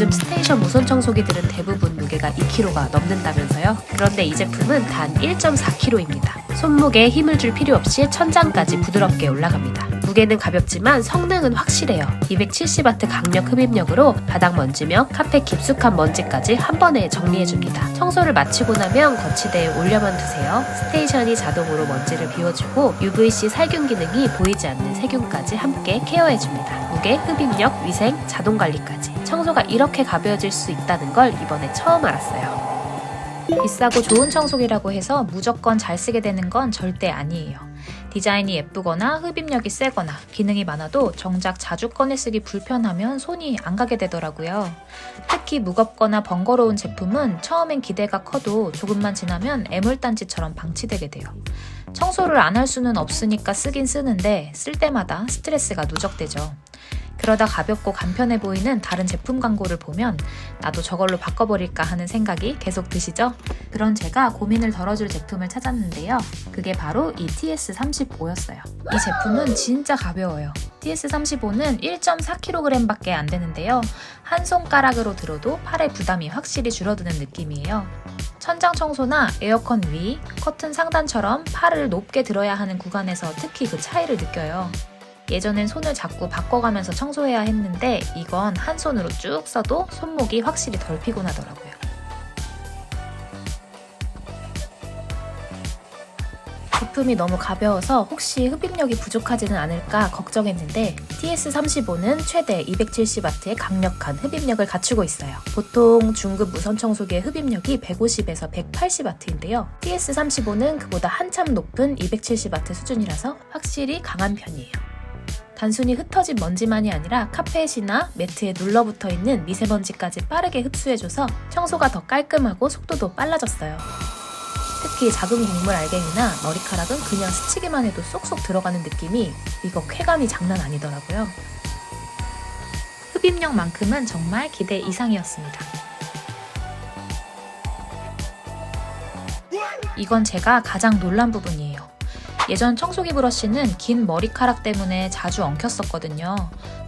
요즘 스테이션 무선 청소기들은 대부분 무게가 2kg가 넘는다면서요? 그런데 이 제품은 단 1.4kg입니다. 손목에 힘을 줄 필요 없이 천장까지 부드럽게 올라갑니다. 무게는 가볍지만 성능은 확실해요. 270W 강력 흡입력으로 바닥 먼지며 카페 깊숙한 먼지까지 한 번에 정리해줍니다. 청소를 마치고 나면 거치대에 올려만 두세요. 스테이션이 자동으로 먼지를 비워주고 UVC 살균 기능이 보이지 않는 세균까지 함께 케어해줍니다. 무게, 흡입력, 위생, 자동 관리까지. 청소가 이렇게 가벼워질 수 있다는 걸 이번에 처음 알았어요. 비싸고 좋은 청소기라고 해서 무조건 잘 쓰게 되는 건 절대 아니에요. 디자인이 예쁘거나 흡입력이 세거나 기능이 많아도 정작 자주 꺼내 쓰기 불편하면 손이 안 가게 되더라고요. 특히 무겁거나 번거로운 제품은 처음엔 기대가 커도 조금만 지나면 애물단지처럼 방치되게 돼요. 청소를 안 할 수는 없으니까 쓰긴 쓰는데 쓸 때마다 스트레스가 누적되죠. 그러다 가볍고 간편해 보이는 다른 제품 광고를 보면 나도 저걸로 바꿔버릴까 하는 생각이 계속 드시죠? 그런 제가 고민을 덜어줄 제품을 찾았는데요. 그게 바로 이 TS35였어요. 이 제품은 진짜 가벼워요. TS35는 1.4kg 밖에 안 되는데요. 한 손가락으로 들어도 팔의 부담이 확실히 줄어드는 느낌이에요. 천장 청소나 에어컨 위, 커튼 상단처럼 팔을 높게 들어야 하는 구간에서 특히 그 차이를 느껴요. 예전엔 손을 자꾸 바꿔가면서 청소해야 했는데 이건 한 손으로 쭉 써도 손목이 확실히 덜 피곤하더라고요. 제품이 너무 가벼워서 혹시 흡입력이 부족하지는 않을까 걱정했는데 TS35는 최대 270W의 강력한 흡입력을 갖추고 있어요. 보통 중급 무선 청소기의 흡입력이 150에서 180W인데요. TS35는 그보다 한참 높은 270W 수준이라서 확실히 강한 편이에요. 단순히 흩어진 먼지만이 아니라 카펫이나 매트에 눌러붙어 있는 미세먼지까지 빠르게 흡수해줘서 청소가 더 깔끔하고 속도도 빨라졌어요. 특히 작은 곡물 알갱이나 머리카락은 그냥 스치기만 해도 쏙쏙 들어가는 느낌이 이거 쾌감이 장난 아니더라고요. 흡입력만큼은 정말 기대 이상이었습니다. 이건 제가 가장 놀란 부분이에요. 예전 청소기 브러쉬는 긴 머리카락 때문에 자주 엉켰었거든요.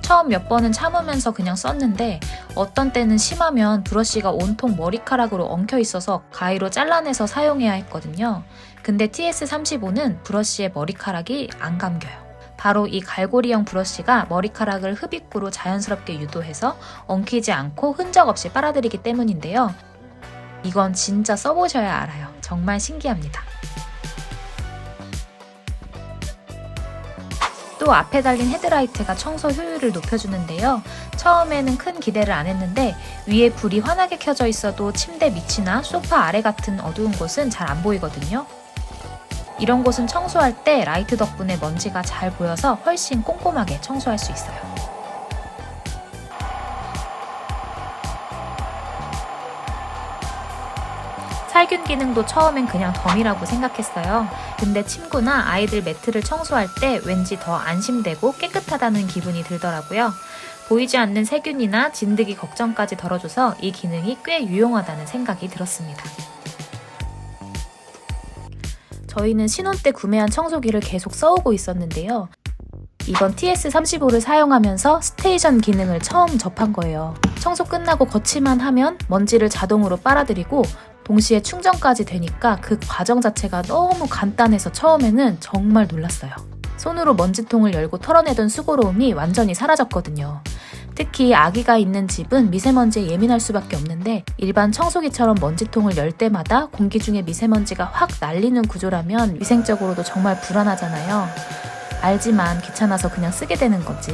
처음 몇 번은 참으면서 그냥 썼는데 어떤 때는 심하면 브러쉬가 온통 머리카락으로 엉켜 있어서 가위로 잘라내서 사용해야 했거든요. 근데 TS35는 브러쉬의 머리카락이 안 감겨요. 바로 이 갈고리형 브러쉬가 머리카락을 흡입구로 자연스럽게 유도해서 엉키지 않고 흔적 없이 빨아들이기 때문인데요. 이건 진짜 써보셔야 알아요. 정말 신기합니다. 또 앞에 달린 헤드라이트가 청소 효율을 높여주는데요. 처음에는 큰 기대를 안 했는데 위에 불이 환하게 켜져 있어도 침대 밑이나 소파 아래 같은 어두운 곳은 잘 안 보이거든요. 이런 곳은 청소할 때 라이트 덕분에 먼지가 잘 보여서 훨씬 꼼꼼하게 청소할 수 있어요. 살균 기능도 처음엔 그냥 덤이라고 생각했어요. 근데 침구나 아이들 매트를 청소할 때 왠지 더 안심되고 깨끗하다는 기분이 들더라고요. 보이지 않는 세균이나 진드기 걱정까지 덜어줘서 이 기능이 꽤 유용하다는 생각이 들었습니다. 저희는 신혼 때 구매한 청소기를 계속 써오고 있었는데요. 이번 TS35를 사용하면서 스테이션 기능을 처음 접한 거예요. 청소 끝나고 거치만 하면 먼지를 자동으로 빨아들이고 동시에 충전까지 되니까 그 과정 자체가 너무 간단해서 처음에는 정말 놀랐어요. 손으로 먼지통을 열고 털어내던 수고로움이 완전히 사라졌거든요. 특히 아기가 있는 집은 미세먼지에 예민할 수밖에 없는데 일반 청소기처럼 먼지통을 열 때마다 공기 중에 미세먼지가 확 날리는 구조라면 위생적으로도 정말 불안하잖아요. 알지만 귀찮아서 그냥 쓰게 되는 거지.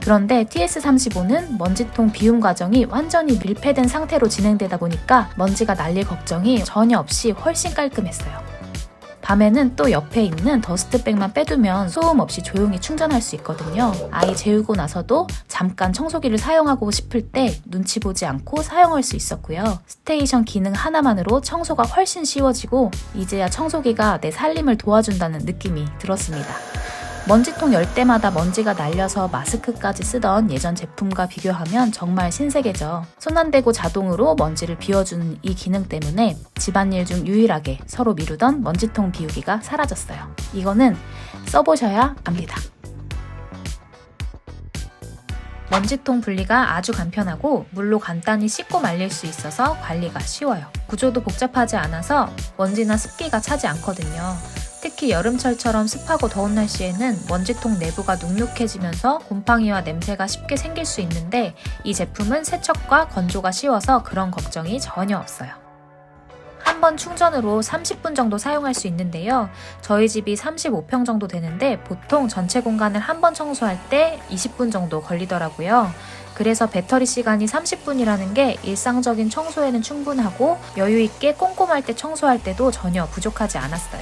그런데 TS35는 먼지통 비움 과정이 완전히 밀폐된 상태로 진행되다 보니까 먼지가 날릴 걱정이 전혀 없이 훨씬 깔끔했어요. 밤에는 또 옆에 있는 더스트백만 빼두면 소음 없이 조용히 충전할 수 있거든요. 아이 재우고 나서도 잠깐 청소기를 사용하고 싶을 때 눈치 보지 않고 사용할 수 있었고요. 스테이션 기능 하나만으로 청소가 훨씬 쉬워지고 이제야 청소기가 내 살림을 도와준다는 느낌이 들었습니다. 먼지통 열 때마다 먼지가 날려서 마스크까지 쓰던 예전 제품과 비교하면 정말 신세계죠. 손 안 대고 자동으로 먼지를 비워주는 이 기능 때문에 집안일 중 유일하게 서로 미루던 먼지통 비우기가 사라졌어요. 이거는 써보셔야 압니다. 먼지통 분리가 아주 간편하고 물로 간단히 씻고 말릴 수 있어서 관리가 쉬워요. 구조도 복잡하지 않아서 먼지나 습기가 차지 않거든요. 특히 여름철처럼 습하고 더운 날씨에는 먼지통 내부가 눅눅해지면서 곰팡이와 냄새가 쉽게 생길 수 있는데 이 제품은 세척과 건조가 쉬워서 그런 걱정이 전혀 없어요. 한 번 충전으로 30분 정도 사용할 수 있는데요. 저희 집이 35평 정도 되는데 보통 전체 공간을 한 번 청소할 때 20분 정도 걸리더라고요. 그래서 배터리 시간이 30분이라는 게 일상적인 청소에는 충분하고 여유 있게 꼼꼼할 때 청소할 때도 전혀 부족하지 않았어요.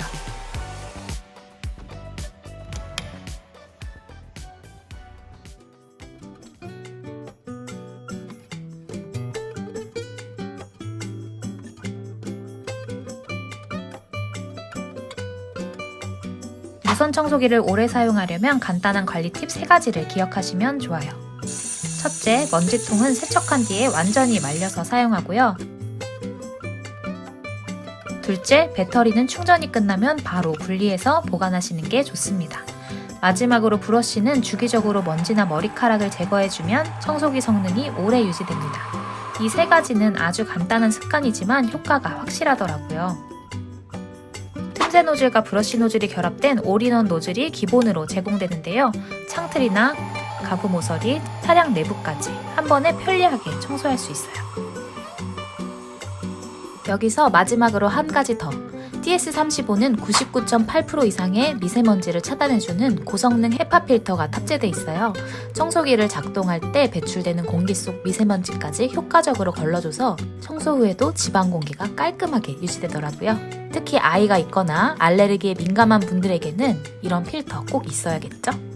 무선 청소기를 오래 사용하려면 간단한 관리 팁 3가지를 기억하시면 좋아요. 첫째, 먼지통은 세척한 뒤에 완전히 말려서 사용하고요. 둘째, 배터리는 충전이 끝나면 바로 분리해서 보관하시는 게 좋습니다. 마지막으로 브러쉬는 주기적으로 먼지나 머리카락을 제거해주면 청소기 성능이 오래 유지됩니다. 이 세 가지는 아주 간단한 습관이지만 효과가 확실하더라고요. 틈새 노즐과 브러쉬 노즐이 결합된 올인원 노즐이 기본으로 제공되는데요. 창틀이나 가구 모서리, 차량 내부까지 한 번에 편리하게 청소할 수 있어요. 여기서 마지막으로 한 가지 더. TS35는 99.8% 이상의 미세먼지를 차단해주는 고성능 헤파 필터가 탑재돼 있어요. 청소기를 작동할 때 배출되는 공기 속 미세먼지까지 효과적으로 걸러줘서 청소 후에도 집안 공기가 깔끔하게 유지되더라고요. 특히 아이가 있거나 알레르기에 민감한 분들에게는 이런 필터 꼭 있어야겠죠?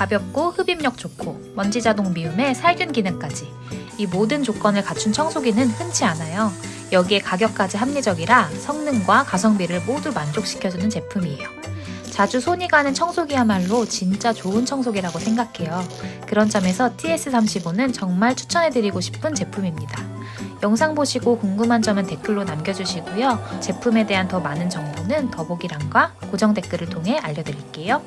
가볍고 흡입력 좋고 먼지 자동 미움에 살균 기능까지 이 모든 조건을 갖춘 청소기는 흔치 않아요. 여기에 가격까지 합리적이라 성능과 가성비를 모두 만족시켜주는 제품이에요. 자주 손이 가는 청소기야말로 진짜 좋은 청소기라고 생각해요. 그런 점에서 TS35는 정말 추천해드리고 싶은 제품입니다. 영상 보시고 궁금한 점은 댓글로 남겨주시고요. 제품에 대한 더 많은 정보는 더보기란과 고정 댓글을 통해 알려드릴게요.